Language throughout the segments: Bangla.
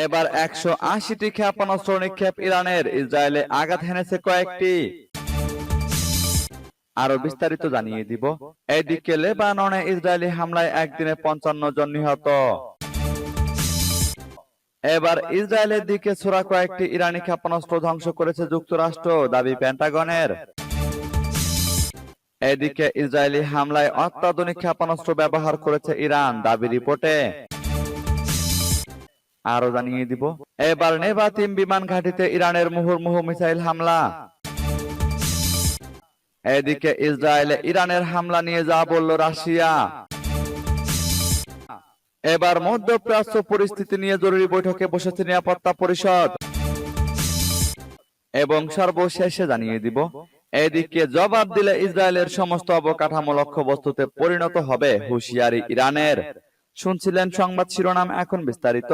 এবার একশো আশিটি ক্ষেপণাস্ত্র নিক্ষেপ ইরানের। ইসরায়েলে আঘাত হেনেছে কয়েকটি। আরও বিস্তারিত জানিয়ে দিব। এদিকে লেবাননে ইসরায়েলি হামলায় একদিনে পঞ্চান্ন জন নিহত। এবার ইসরায়েলের দিকে ছোড়া কয়েকটি ইরানি ক্ষেপণাস্ত্র ধ্বংস করেছে যুক্তরাষ্ট্র, দাবি পেন্টাগনের। এদিকে ইসরায়েলি হামলায় অত্যাধুনিক ক্ষেপণাস্ত্র ব্যবহার করেছে ইরান, দাবি রিপোর্টে। আরও জানিয়ে দিব। এবার নেভাতিম বিমান ঘাঁটিতে ইরানের মুহুর্মুহু মিসাইল হামলা। এদিকে ইসরায়েলে ইরানের হামলা নিয়ে যা বলল রাশিয়া। এবার মধ্যপ্রাচ্য পরিস্থিতি নিয়ে জরুরি বৈঠকে বসেছে নিরাপত্তা পরিষদ। এবং সর্বশেষে জানিয়ে দিব, এদিকে জবাব দিলে ইসরায়েলের সমস্ত অবকাঠামো লক্ষ্যবস্তুতে পরিণত হবে হুঁশিয়ারি ইরানের। শুনছিলেন সংবাদ শিরোনাম এখন বিস্তারিত।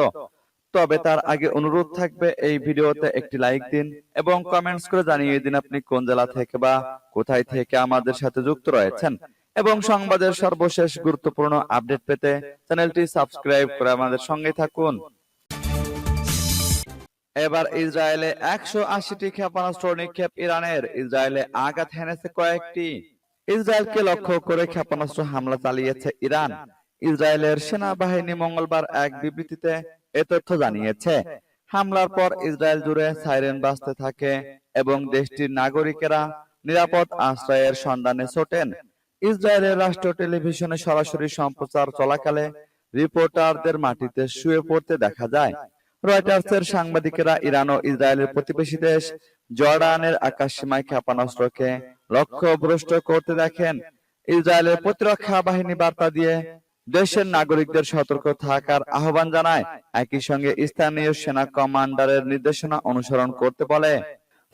তবে তার আগে অনুরোধ থাকবে এই ভিডিওতে একটি লাইক দিন এবং কমেন্টস করে জানিয়ে দিন আপনি কোন জেলা থেকে বা কোথায় থেকে আমাদের সাথে যুক্ত রয়েছেন। এবং সংবাদের সর্বশেষ গুরুত্বপূর্ণ আপডেট পেতে চ্যানেলটি সাবস্ক্রাইব করে আমাদের সঙ্গে থাকুন। এবার ইসরায়েলে একশো আশিটি ক্ষেপণাস্ত্র নিক্ষেপ ইরানের। ইসরায়েলে আঘাত হেনেছে কয়েকটি। ইসরায়েলকে লক্ষ্য করে ক্ষেপণাস্ত্র হামলা চালিয়েছে ইরান। ইসরায়েলের সেনাবাহিনী মঙ্গলবার এক বিবৃতিতে এ তথ্য জানিয়েছে। হামলার পর ইসরায়েল জুড়ে সাইরেন বাজতে থাকে এবং দেশটির নাগরিকেরা নিরাপদ আশ্রয়ের সন্ধানে ছোটেন। ইসরায়েলের রাষ্ট্র টেলিভিশনে সরাসরি সম্প্রচার চলাকালে রিপোর্টারদের মাটিতে শুয়ে পড়তে দেখা যায়। রয়টার্সের সাংবাদিকেরা ইরান ও ইসরায়েলের প্রতিবেশী দেশ জর্ডানের আকাশসীমায় ক্ষেপণাস্ত্রকে লক্ষ্যভ্রষ্ট করতে দেখেন। ইসরায়েলের প্রতিরক্ষা বাহিনী বার্তা দিয়ে দেশের নাগরিকদের সতর্ক থাকার আহ্বান জানায়। একই সঙ্গে স্থানীয় সেনা কমান্ডারের নির্দেশনা অনুসরণ করতে বলে।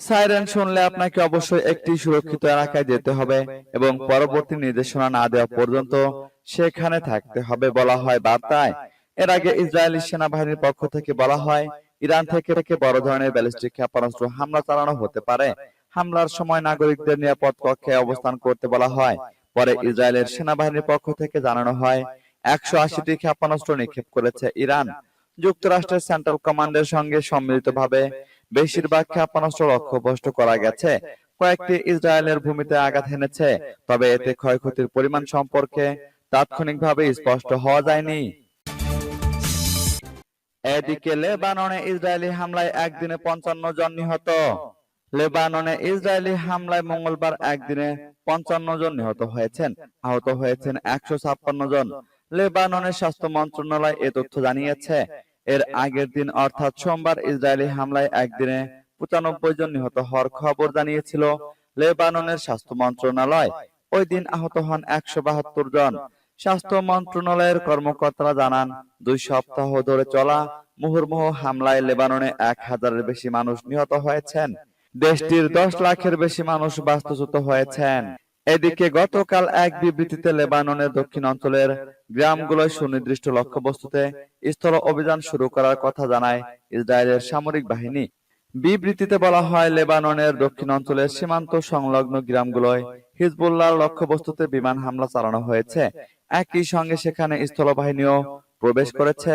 সাইরেন শুনলে আপনাকে অবশ্যই একটি সুরক্ষিত এলাকায় যেতে হবে এবং পরবর্তী নির্দেশনা না দেওয়া পর্যন্ত সেখানে থাকতে হবে বলা হয় বার্তায়। এর আগে ইসরায়েলি সেনাবাহিনীর পক্ষ থেকে বলা হয়, ইরান থেকে থেকে বড় ধরনের ব্যালিস্টিক ক্ষেপণাস্ত্র হামলা চালানো হতে পারে। হামলার সময় নাগরিকদের নিরাপদ কক্ষে অবস্থান করতে বলা হয়। পরে ইসরায়েলের সেনাবাহিনীর পক্ষ থেকে জানানো হয় একশো আশিটি ক্ষেপণাস্ত্র নিক্ষেপ করেছে ইরান। যুক্তরাষ্ট্রের সেন্ট্রাল কমান্ডের সঙ্গে সম্মিলিতভাবে বেশিরভাগ ক্ষেপণাস্ত্র লক্ষ্যভ্রষ্ট করা গেছে। কয়েকটি ইসরায়েলের ভূমিতে আঘাত হেনেছে, তবে এতে ক্ষয়ক্ষতির পরিমাণ সম্পর্কে তাৎক্ষণিকভাবে স্পষ্ট হওয়া যায়নি। এদিকে লেবাননে ইসরায়েলি হামলায় একদিনে পঞ্চান্ন জন নিহত। লেবাননে ইসরায়েলি হামলায় মঙ্গলবার একদিনে পঞ্চান্ন জন নিহত হয়েছেন। আহত হয়েছেন একশো ছাপ্পান্ন জন। লেবাননের স্বাস্থ্য মন্ত্রণালয় এ তথ্য জানিয়েছে। এর আগের দিন, অর্থাৎ সোমবার, ইসরায়েলি হামলায় একদিনে পঁচানব্বই জন নিহত হওয়ার খবর জানিয়েছিল লেবাননের স্বাস্থ্য মন্ত্রণালয়। ওই দিন আহত হন একশো বাহাত্তর জন। স্বাস্থ্য মন্ত্রণালয়ের কর্মকর্তারা জানান, দুই সপ্তাহ ধরে চলা মুহুর্মুহ হামলায় লেবাননে এক হাজারের বেশি মানুষ নিহত হয়েছেন। দেশটির দশ লাখের বেশি মানুষ বাস্তুচ্যুত হয়েছেন। এদিকে গতকাল এক বিবৃতিতে লেবাননের দক্ষিণ অঞ্চলের গ্রামগুলোয় সুনির্দিষ্ট লক্ষ্যবস্তুতে স্থল অভিযান শুরু করার কথা জানায় ইসরায়েলের সামরিক বাহিনী। বিবৃতিতে বলা হয় লেবাননের দক্ষিণ অঞ্চলের সীমান্ত সংলগ্ন গ্রামগুলোয় হিজবুল্লাহর লক্ষ্যবস্তুতে বিমান হামলা চালানো হয়েছে। একই সঙ্গে সেখানে স্থলবাহিনীও প্রবেশ করেছে।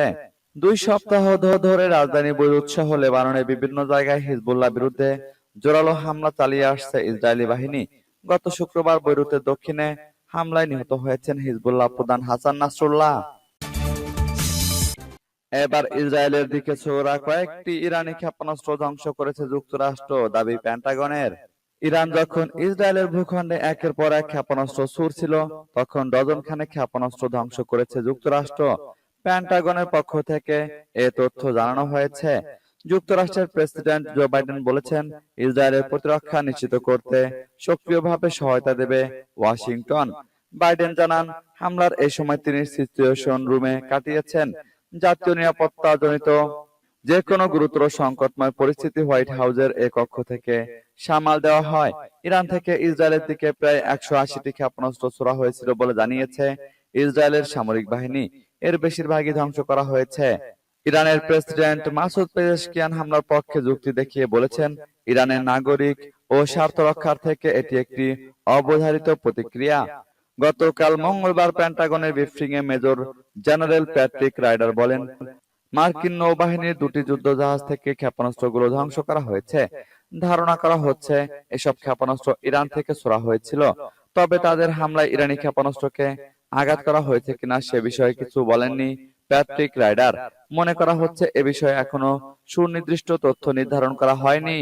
দুই সপ্তাহ ধরে রাজধানী বৈরুত সহ লেবাননের বিভিন্ন জায়গায় হিজবুল্লাহ বিরুদ্ধে জোরালো হামলা চালিয়ে আসছে ইসরায়েলি বাহিনী। গত শুক্রবার বৈরুতের দক্ষিণে হামলায় নিহত হয়েছেন হিজবুল্লাহ প্রধান হাসান নাসরুল্লাহ। এবার ইসরায়েলের দিকে ছোড়া কয়েকটি ইরানি ক্ষেপণাস্ত্র ধ্বংস করেছে যুক্তরাষ্ট্র দাবি প্যান্টাগনের ইরান যখন ইসরায়েলের ভূখণ্ডে একের পর এক ক্ষেপণাস্ত্র ছুড়ছিল তখন ডজন খানে ক্ষেপণাস্ত্র ধ্বংস করেছে যুক্তরাষ্ট্র। প্যান্টাগনের পক্ষ থেকে এ তথ্য জানানো হয়েছে। যুক্তরাষ্ট্রের প্রেসিডেন্ট জো বাইডেন বলেছেন, ইসরায়েলের প্রতিরক্ষা নিশ্চিত করতে সক্রিয়ভাবে সহায়তা দেবে ওয়াশিংটন। বাইডেন জানান, হামলার এই সময় তিনি সিচুয়েশন রুমে কাটিয়েছেন। জাতীয় নিরাপত্তা জনিত যে কোনো গুরুতর সংকটময় পরিস্থিতি হোয়াইট হাউসের এ কক্ষ থেকে সামাল দেওয়া হয়। ইরান থেকে ইসরায়েলের দিকে প্রায় একশো আশিটি ক্ষেপণাস্ত্র ছোড়া হয়েছিল বলে জানিয়েছে ইসরায়েলের সামরিক বাহিনী। এর বেশিরভাগই ধ্বংস করা হয়েছে। ইরানের প্রেসিডেন্ট মাসুদ পেজেশকিয়ান হামলার পক্ষে যুক্তি দেখিয়ে বলেছেন ইরানের নাগরিক ও স্বার্থ রক্ষার থেকে এটি একটি অবধারিত প্রতিক্রিয়া। গতকাল মঙ্গলবার প্যান্টাগনের ব্রিফিং এ মেজর জেনারেল প্যাট্রিক রাইডার বলেন মার্কিন নৌবাহিনীর দুটি যুদ্ধজাহাজ থেকে ক্ষেপণাস্ত্রগুলো ধ্বংস করা হয়েছে। ধারণা করা হচ্ছে এসব ক্ষেপণাস্ত্র ইরান থেকে ছোড়া হয়েছিল। তবে তাদের হামলায় ইরানি ক্ষেপণাস্ত্রকে আঘাত করা হয়েছে কিনা সে বিষয়ে কিছু বলেননি। Patrick Ryder. মনে করা হচ্ছে এ বিষয়ে এখনও সুনির্দিষ্ট তথ্য নির্ধারণ করা হয়নি।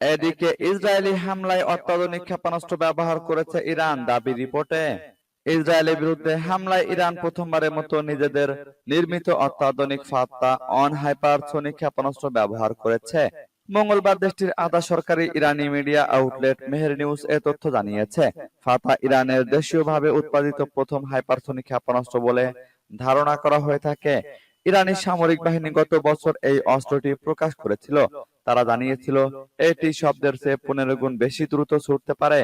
এদিকে ইসরায়েলি হামলায় অত্যাধুনিক ক্ষেপণাস্ত্র ব্যবহার করেছে ইরান দাবি রিপোর্টে। ইসরায়েলের বিরুদ্ধে হামলায় ইরান প্রথমবারের মতো নিজেদের নির্মিত অত্যাধুনিক ফাত্তা অন হাইপারসোনিক ক্ষেপণাস্ত্র ব্যবহার করেছে। মঙ্গলবার দেশটির আধা সরকারি ইরানি মিডিয়া আউটলেট মেহের নিউজ এ তথ্য জানিয়েছে, ফাতা ইরানের দেশীয়ভাবে উৎপাদিত প্রথম হাইপারসোনিক ক্ষেপণাস্ত্র বলে ধারণা করা হয়ে থাকে। ইরানি সামরিক বাহিনী গত বছর এই অস্ত্রটি প্রকাশ করেছিল। তারা জানিয়েছিল, এটি শব্দের চেয়ে পনেরো গুণ বেশি দ্রুত ছুটতে পারে।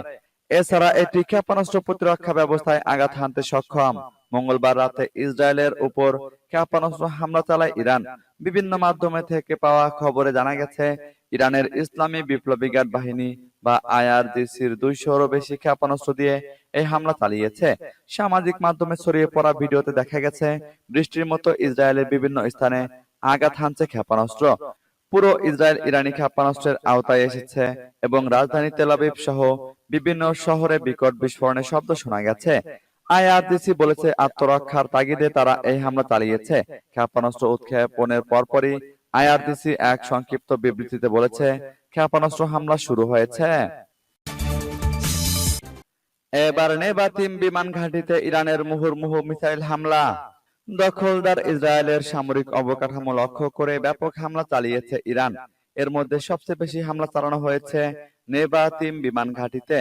এছাড়া এটি ক্ষেপণাস্ত্র প্রতিরক্ষা ব্যবস্থায় আঘাত হানতে সক্ষম। মঙ্গলবার রাতে ইসরায়েলের উপর ক্ষেপণাস্ত্র হামলা চালায় ইরান। বিভিন্ন মাধ্যমে থেকে পাওয়া খবরে জানা গেছে, ইরানের ইসলামী বিপ্লবী গার্ড বাহিনী বা আইআরজিসির দুইশোরও বেশি ক্ষেপণাস্ত্র দিয়ে এই হামলা চালিয়েছে। সামাজিক মাধ্যমে ছড়িয়ে পড়া ভিডিওতে দেখা গেছে, বৃষ্টির মতো ইসরায়েলের বিভিন্ন স্থানে আঘাত হানছে ক্ষেপণাস্ত্র। পুরো ইসরায়েল ইরানি ক্ষেপণাস্ত্রের আওতায় এসেছে এবং রাজধানী তেলাবিব সহ বিভিন্ন শহরে বিকট বিস্ফোরণের শব্দ শোনা গেছে। আইআরডিসি বলেছে, আত্মরক্ষার তাগিদে তারা এই হামলা চালিয়েছে। ক্ষেপণাস্ত্র উৎক্ষেপণের পরপরই আইআরডিসি এক সংক্ষিপ্ত বিবৃতিতে বলেছে, ক্ষেপণাস্ত্র হামলা শুরু হয়েছে। এবার নেবাতিম বিমান ঘাঁটিতে ইরানের মুহুর্মুহু মিসাইল হামলা। দখলদার ইসরায়েলের সামরিক অবকাঠামো লক্ষ্য করে ব্যাপক হামলা চালিয়েছে ইরান। এর মধ্যে সবচেয়ে বেশি হামলা চালানো হয়েছে নেবাতিম বিমান ঘাঁটিতে।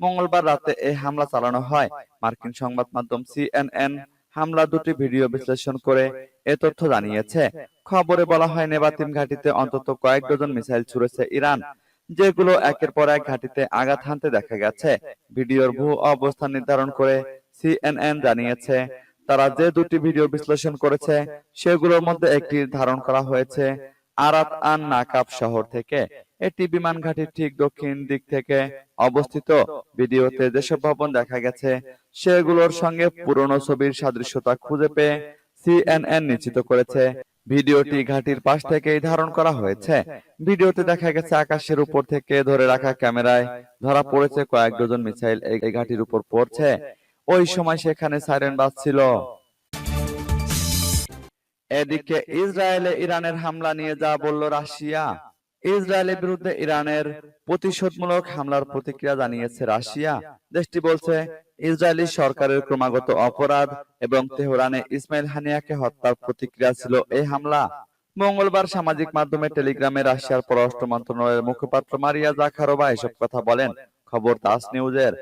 মঙ্গলবার রাতে এই হামলা চালানো হয়। মার্কিন সংবাদ মাধ্যম সিএনএন হামলা দুটি ভিডিও বিশ্লেষণ করে এ তথ্য জানিয়েছে। খবরে বলা হয় নেবাতিম ঘাঁটিতে অন্তত কয়েক ডজন মিসাইল ছুড়েছে ইরান, যেগুলো একের পর এক ঘাঁটিতে আঘাত হানতে দেখা গেছে। ভিডিওর ভূ অবস্থান নির্ধারণ করে সিএনএন জানিয়েছে, তারা যে দুটি ভিডিও বিশ্লেষণ করেছে, সেগুলোর মধ্যে একটি ধারণ করা হয়েছে। আরাত আন নাকাব শহর থেকে এটি বিমান ঘাঁটির ঠিক দক্ষিণ দিক থেকে অবস্থিত। ভিডিওতে যেসব ভবন দেখা গেছে, সেগুলোর সঙ্গে পুরনো ছবির সাদৃশ্যতা খুঁজে পেয়ে সিএনএন নিশ্চিত করেছে। ভিডিওটি ঘাটির পাশ থেকেই ধারণ করা হয়েছে। ভিডিওতে দেখা গেছে আকাশের উপর থেকে ধরে রাখা ক্যামেরায় ধরা পড়েছে কয়েক ডজন মিসাইল এই ঘাটির উপর পড়ছে। ওই সময় সেখানে সাইরেন বাজছিল। এদিকে ইসরায়েলে ইরানের হামলা নিয়ে যা বলল রাশিয়া ইসরায়েলের বিরুদ্ধে ইরানের প্রতিশোধমূলক হামলার প্রতিক্রিয়া জানিয়েছে রাশিয়া। দেশটি বলছে ইসরায়েলি সরকারের ক্রমাগত অপরাধ এবং তেহরানে ইসমাইল হানিয়াকে হত্যার প্রতিক্রিয়া ছিল এই হামলা। মঙ্গলবার সামাজিক মাধ্যমে টেলিগ্রামে রাশিয়ার পররাষ্ট্র মন্ত্রণালয়ের মুখপাত্র মারিয়া জাখারোভা এসব কথা বলেন। খবর তাস নিউজের।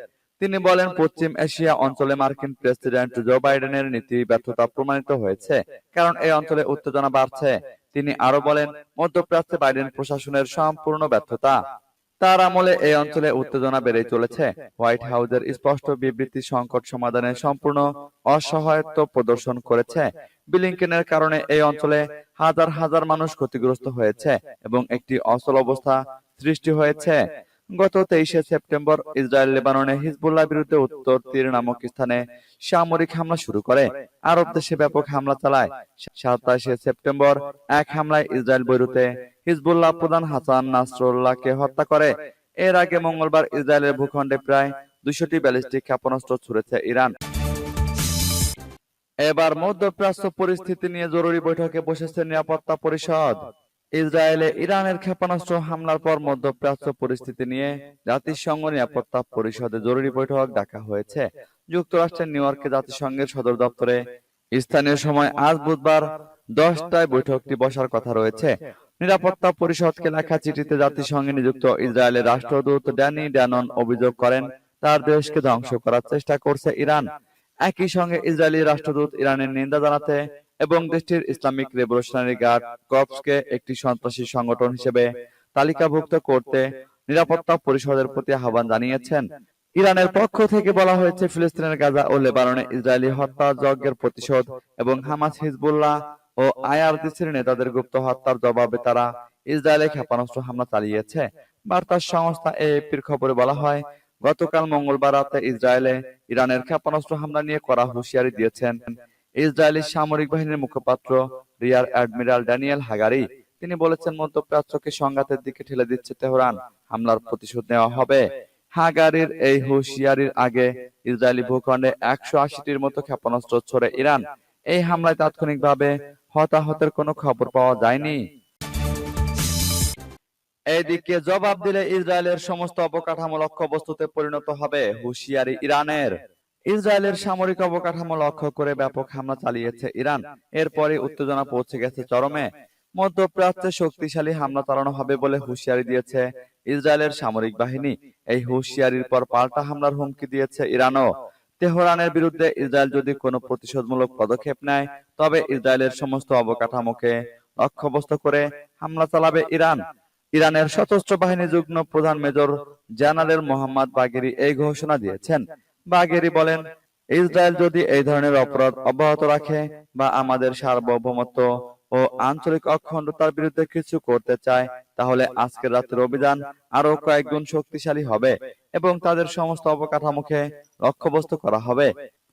তিনি বলেন, পশ্চিম এশিয়া অঞ্চলে মার্কিন প্রেসিডেন্ট জো বাইডেনের নীতি ব্যর্থতা প্রমাণিত হয়েছে, কারণ এই অঞ্চলে উত্তেজনা বাড়ছে। তিনি আরও বলেন, মধ্যপ্রাচ্যে বাইডেন প্রশাসনের সম্পূর্ণ ব্যর্থতা। তার আমলে এই অঞ্চলে উত্তেজনা বেড়ে চলেছে। হোয়াইট হাউসের স্পষ্ট বিবৃতি সংকট সমাধানে সম্পূর্ণ অসহায়ত্ব প্রদর্শন করেছে। বিলিংকেনের কারণে এই অঞ্চলে হাজার হাজার মানুষ ক্ষতিগ্রস্ত হয়েছে এবং একটি অচল অবস্থা সৃষ্টি হয়েছে। গত তেইশে সেপ্টেম্বর ইসরায়েল লেবাননে হিজবুল্লাহ বিরুদ্ধে উত্তর তীর নামক স্থানে সামরিক হামলা শুরু করে। আরব দেশে ব্যাপক হামলা চালায়। সাতাশে সেপ্টেম্বর এক হামলায় ইসরায়েল বৈরুতে হিজবুল্লাহ প্রধান হাসান নাসরুল্লাহকে হত্যা করে। এর আগে মঙ্গলবার ইসরায়েলের ভূখণ্ডে প্রায় দুশোটি ব্যালিস্টিক ক্ষেপণাস্ত্র ছুড়েছে ইরান। এবার মধ্যপ্রাচ্য পরিস্থিতি নিয়ে জরুরি বৈঠকে বসেছে নিরাপত্তা পরিষদ। ইসরায়েলে ইরানের ক্ষেপণাস্ত্র হামলার পর মধ্যপ্রাচ্য পরিস্থিতি নিয়ে জাতিসংঘ নিরাপত্তা পরিষদে জরুরি বৈঠক ডাকা হয়েছে। যুক্তরাষ্ট্রের নিউ ইয়র্কে জাতিসংঘের সদর দপ্তরে স্থানীয় সময় আজ বুধবার দশটায় বৈঠকটি বসার কথা রয়েছে। নিরাপত্তা পরিষদকে লেখা চিঠিতে জাতিসংঘে নিযুক্ত ইসরায়েলের রাষ্ট্রদূত ড্যানি ড্যানন অভিযোগ করেন, তার দেশকে ধ্বংস করার চেষ্টা করছে ইরান। একই সঙ্গে ইসরায়েলি রাষ্ট্রদূত ইরানের নিন্দা জানাতে এবং দেশটির ইসলামিক রেভলিউশনারি গার্ড কর্পসকে একটি সন্ত্রাসী সংগঠন হিসেবে তালিকাভুক্ত করতে নিরাপত্তা পরিষদের প্রতি আহ্বান জানিয়েছেন। ইরানের পক্ষ থেকে বলা হয়েছে, ফিলিস্তিনের গাজা ও লেবাননে ইসরায়েলি হত্যা যজ্ঞের প্রতিশোধ এবং হামাস, হিজবুল্লাহ ও আইআরডিসির নেতাদের গুপ্ত হত্যার জবাবে তারা ইসরায়েলে ক্ষেপণাস্ত্র হামলা চালিয়েছে। বার্তার সংস্থা এএপির খবরে বলা হয়, গতকাল মঙ্গলবার রাতে ইসরায়েলে ইরানের ক্ষেপণাস্ত্র হামলা নিয়ে করা হুঁশিয়ারি দিয়েছেন ইসরায়েলি সামরিক বাহিনীর মুখপাত্র রিয়ার অ্যাডমিরাল ড্যানিয়েল হাগারি। তিনি বলেছেন মধ্যপ্রাচ্যকে সংঘাতের দিকে ঠেলে দিচ্ছে তেহরান। হামলার প্রতিশোধ নেওয়া হবে। হাগারির এই হুঁশিয়ারির আগে ইসরায়েলি ভূখণ্ডে একশো আশিটির মতো ক্ষেপণাস্ত্র ছড়ে ইরান। এই হামলায় তাৎক্ষণিকভাবে হতাহতের কোনো খবর পাওয়া যায়নি। এদিকে জবাব দিলে ইসরায়েলের সমস্ত অবকাঠামো লক্ষ্যবস্তুতে পরিণত হবে হুঁশিয়ারি ইরানের। ইসরায়েলের সামরিক অবকাঠামো লক্ষ্য করে ব্যাপক হামলা চালিয়েছে ইরান। এরপরে উত্তেজনা পৌঁছে গেছে চরমে। মধ্যপ্রাচ্যে শক্তিশালী হামলা চালানো হবে বলে হুঁশিয়ারি দিয়েছে ইসরায়েলের সামরিক বাহিনী। এই হুঁশিয়ারির পর পাল্টা হামলার হুমকি দিয়েছে ইরানও। তেহরানের বিরুদ্ধে ইসরায়েল যদি কোনো প্রতিশোধমূলক পদক্ষেপ নেয়, তবে ইসরায়েলের সমস্ত অবকাঠামোকে লক্ষ্যবস্তু করে হামলা চালাবে ইরান। ইরানের সশস্ত্র বাহিনী যুগ্ম প্রধান মেজর জেনারেল মোহাম্মদ বাগেরি এই ঘোষণা দিয়েছেন। বাগেরি বলেন, ইসরায়েল যদি এই ধরনের অপরাধ অব্যাহত রাখে বা আমাদের সার্বভৌমত্ব ও আঞ্চলিক অখণ্ডতার বিরুদ্ধে কিছু করতে চায়, তাহলে আজকের রাতের অভিযান আরও কয়েক গুণ শক্তিশালী হবে এবং তাদের সমস্ত অবকাঠামোকে লক্ষ্যবস্তু করা হবে।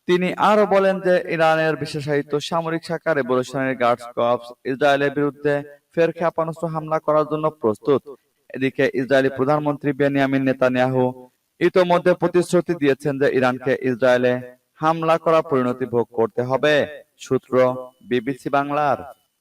তিনি আরও বলেন যে, ইরানের বিশেষায়িত সামরিক শাখা রেভলিউশনারি গার্ডস কর্পস ইসরায়েলের বিরুদ্ধে ফের ক্ষেপণাস্ত্র হামলা করার জন্য প্রস্তুত। এদিকে ইসরায়েলি প্রধানমন্ত্রী বেনিয়ামিন নেতানিয়াহু ইতোমধ্যে প্রতিশ্রুতি দিয়েছেন যে ইরানকে ইসরায়েলে হামলা করা পরিণতি ভোগ করতে হবে। সূত্র বিবিসি বাংলার।